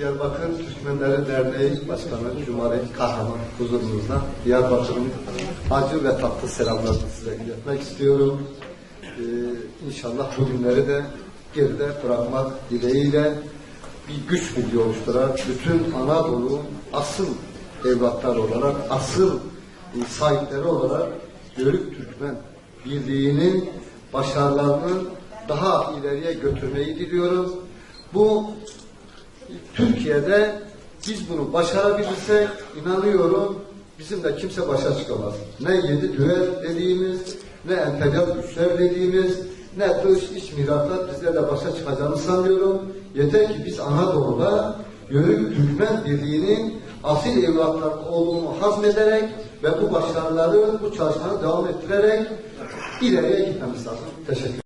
Hizmetleri Derneği Başkanı Cumhuriyet Kahraman huzurunuzda Diyarbakır'ın acı ve tatlı selamlarını size iletmek istiyorum. Ee, inşallah bu günleri de geride bırakmak dileğiyle bir güç birliği oluşturarak bütün Anadolu asıl evlatlar olarak, asıl e, sahipleri olarak Yörük Türkmen Birliği'nin başarılarını daha ileriye götürmeyi diliyorum. Bu Türkiye'de biz bunu başarabilirsek inanıyorum bizim de kimse başa çıkamaz. Ne yedi düvel dediğimiz, ne emperyal güçler dediğimiz, ne dış iç miraklar bizlerle başa çıkacağını sanıyorum. Yeter ki biz Anadolu'da Yörük Türkmen Birliği'nin asil evlatlar olduğunu hazmederek ve bu başarıları, bu çalışmaları devam ettirerek ileriye gitmemiz lazım. Teşekkür.